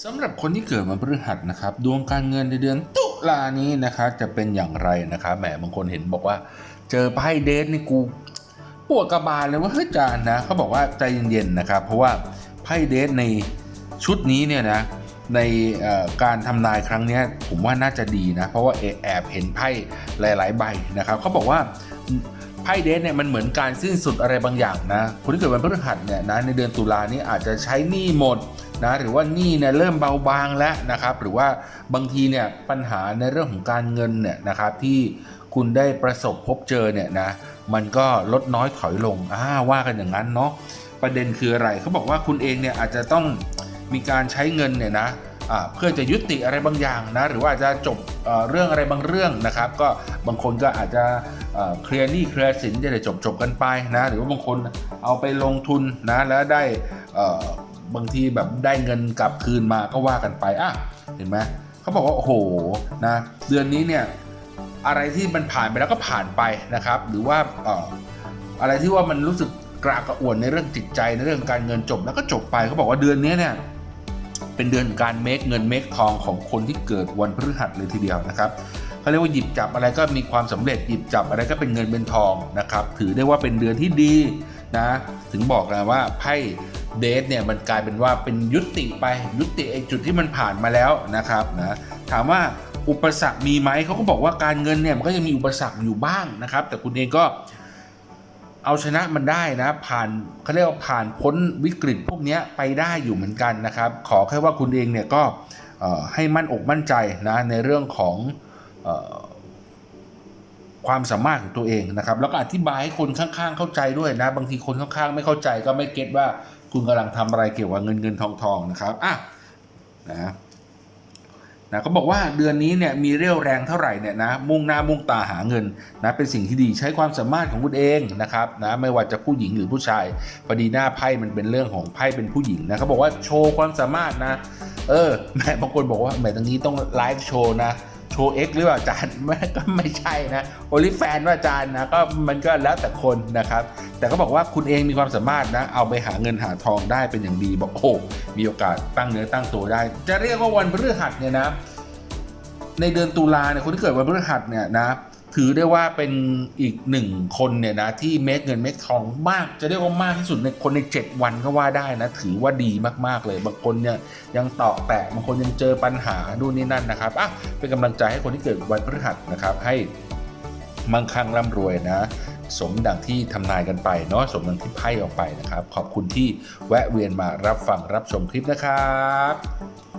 สำหรับคนที่เกิดวันพฤหัสนะครับดวงการเงินในเดือนตุลานี้นะครับจะเป็นอย่างไรนะครับแหมบางคนเห็นบอกว่า เจอไพ่เดทนี่กูปวดกระบาลเลยว่าเฮ้ยจานนะเขาบอกว่าใจเย็นๆนะครับเพราะว่าไพ่เดทในชุดนี้เนี่ยนะในการทำนายครั้งนี้ผมว่าน่าจะดีนะ เพราะว่าแอบเห็นไพ่หลาย ๆ ใบนะครับเขาบอกว่าไพ่เดทเนี่ยมันเหมือนการสิ้นสุดอะไรบางอย่างนะคนที่เกิดวันพฤหัสเนี่ยนะในเดือนตุลานี้อาจจะใช้หนี้หมด นะหรือว่าหนี้เนี่ยเริ่มเบาบางแล้วนะครับหรือว่าบางทีเนี่ยปัญหาในเรื่องของการเงินเนี่ยนะครับที่คุณได้ประสบพบเจอเนี่ยนะมันก็ลดน้อยถอยลงอ่าว่ากันอย่างนั้นเนาะประเด็นคืออะไรเขาบอกว่าคุณเองเนี่ยอาจจะต้องมีการใช้เงินเนี่ยนะเพื่อจะยุติอะไรบางอย่างนะหรือว่าจะจบเรื่องอะไรบางเรื่องนะครับ ก็บางคนก็อาจจะเคลียร์หนี้เคลียร์สินจะได้จบจบกันไปนะหรือว่าบางคนเอาไปลงทุนนะแล้วได้ บางทีแบบได้เงินกลับคืนมาก็ว่ากันไปอะเห็นไหมเขาบอกว่าโอ้โหนะเดือนนี้เนี่ยอะไรที่มันผ่านไปแล้วก็ผ่านไปนะครับ หรือว่าอะไรที่ว่ามันรู้สึกกระกระอ่วนในเรื่องจิตใจในเรื่องการเงินจบแล้วก็จบไปเขาบอกว่าเดือนนี้เนี่ยเป็นเดือนการเมคเงินเมคทองของคนที่เกิดวันพฤหัสเลยทีเดียวนะครับเขาเรียกว่าหยิบจับอะไรก็มีความสำเร็จหยิบจับอะไรก็เป็นเงินเป็นทองนะครับ ถือได้ว่าเป็นเดือนที่ดีนะ ถึงบอกนะว่าไพ่ เดทเนี่ยมันกลายเป็นว่าเป็นยุติไปยุติไอจุดที่มันผ่านมาแล้วนะครับนะถามว่าอุปสรรคมีไหมเขาก็บอกว่าการเงินเนี่ยมันก็ยังมีอุปสรรคอยู่บ้างนะครับ แต่คุณเองก็เอาชนะมันได้นะ ผ่านเขาเรียกว่าผ่านพ้นวิกฤตพวกนี้ไปได้อยู่เหมือนกันนะครับ ขอแค่ว่าคุณเองเนี่ยก็ให้มั่นอกมั่นใจนะในเรื่องของ ความสามารถของตัวเองนะครับ แล้วก็อธิบายให้คนข้างๆ เข้าใจด้วยนะ บางทีคนข้างๆ ไม่เข้าใจก็ไม่เก็ตว่าคุณกำลังทำอะไรเกี่ยวกับเงินเงินทองทองนะครับอะนะนะเขาบอกว่าเดือนนี้เนี่ยมีเรี่ยวแรงเท่าไหร่เนี่ยนะมุ่งหน้ามุ่งตาหาเงินนะเป็นสิ่งที่ดีใช้ความสามารถของคุณเองนะครับนะไม่ว่าจะผู้หญิงหรือผู้ชายพอดีหน้าไพ่มันเป็นเรื่องของไพ่เป็นผู้หญิงนะเขาบอกว่าโชว์ความสามารถนะ เออแม่บางคนบอกว่าแหมตรงนี้ต้องไลฟ์โชว์นะ โชว์เอ็กหรือเปล่าอาจารย์ไม่ก็ไม่ใช่นะโอลิแฟนว่าอาจารย์นะก็มันก็แล้วแต่คนนะครับ แต่ก็บอกว่าคุณเองมีความสามารถนะ เอาไปหาเงินหาทองได้เป็นอย่างดีบอกโอ้โหมีโอกาสตั้งเนื้อตั้งตัวได้ จะเรียกว่าวันพฤหัสเนี่ยนะ ในเดือนตุลาเนี่ยคนที่เกิดวันพฤหัสเนี่ยนะ ถือได้ว่าเป็นอีกหนึ่งคนเนี่ยนะที่เมคเงินเมคทองมาก จะเรียกว่ามากที่สุดในคนใน 7 วันก็ว่าได้นะ ถือว่าดีมากๆเลย บางคนเนี่ยยังต่อแตกบางคนยังเจอปัญหาดูนี่นั่นนะครับอะเป็นกำลังใจให้คนที่เกิดวันพฤหัสนะครับ ให้มั่งคั่งร่ำรวยนะ สมดังที่ทำนายกันไปเนาะสมดังที่ไพ่ออกไปนะครับ ขอบคุณที่แวะเวียนมารับฟังรับชมคลิปนะครับ